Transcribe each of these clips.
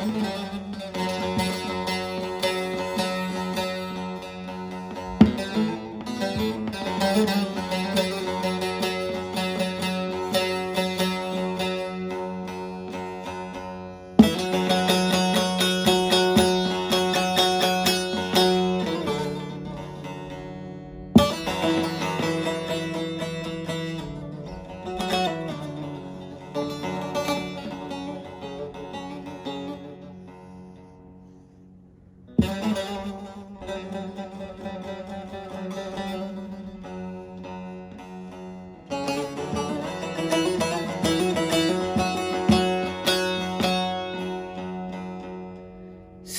Müzik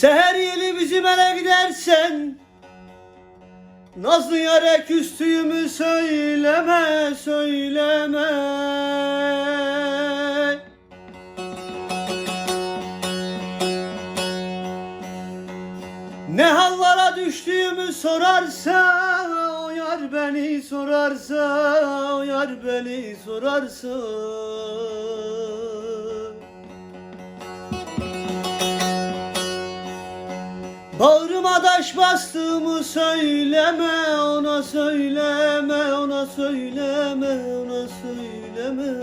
Seher yeli bizim ele gidersen Nazlı yare küstüğümü söyleme söyleme. Ne hallara düştüğümü sorarsa O yar beni sorarsa O yar beni sorarsa taş bastığımı söyleme ona söyleme ona söyleme ona söyleme.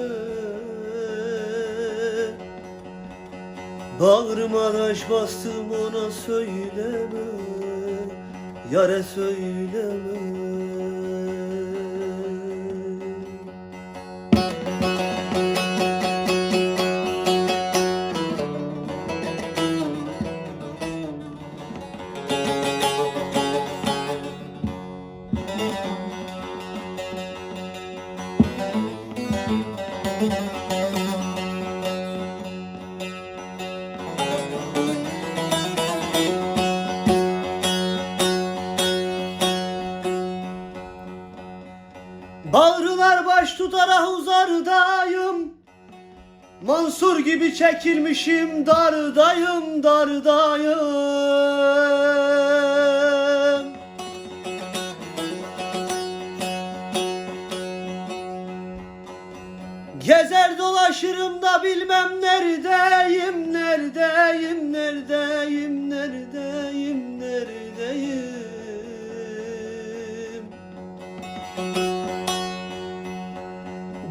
Bağrıma taş bastım ona söyleme Yare söyleme Bağrılar baş tutarak uzardayım. Mansur gibi çekilmişim dardayım dardayım. Gezer dolaşırım da bilmem neredeyim neredeyim neredeyim neredeyim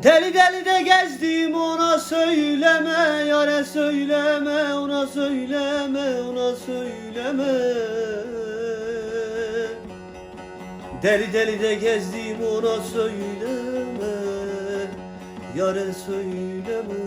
Deli deli de gezdim ona söyleme yare söyleme ona söyleme ona söyleme. Deli deli de gezdim ona söyleme yare söyleme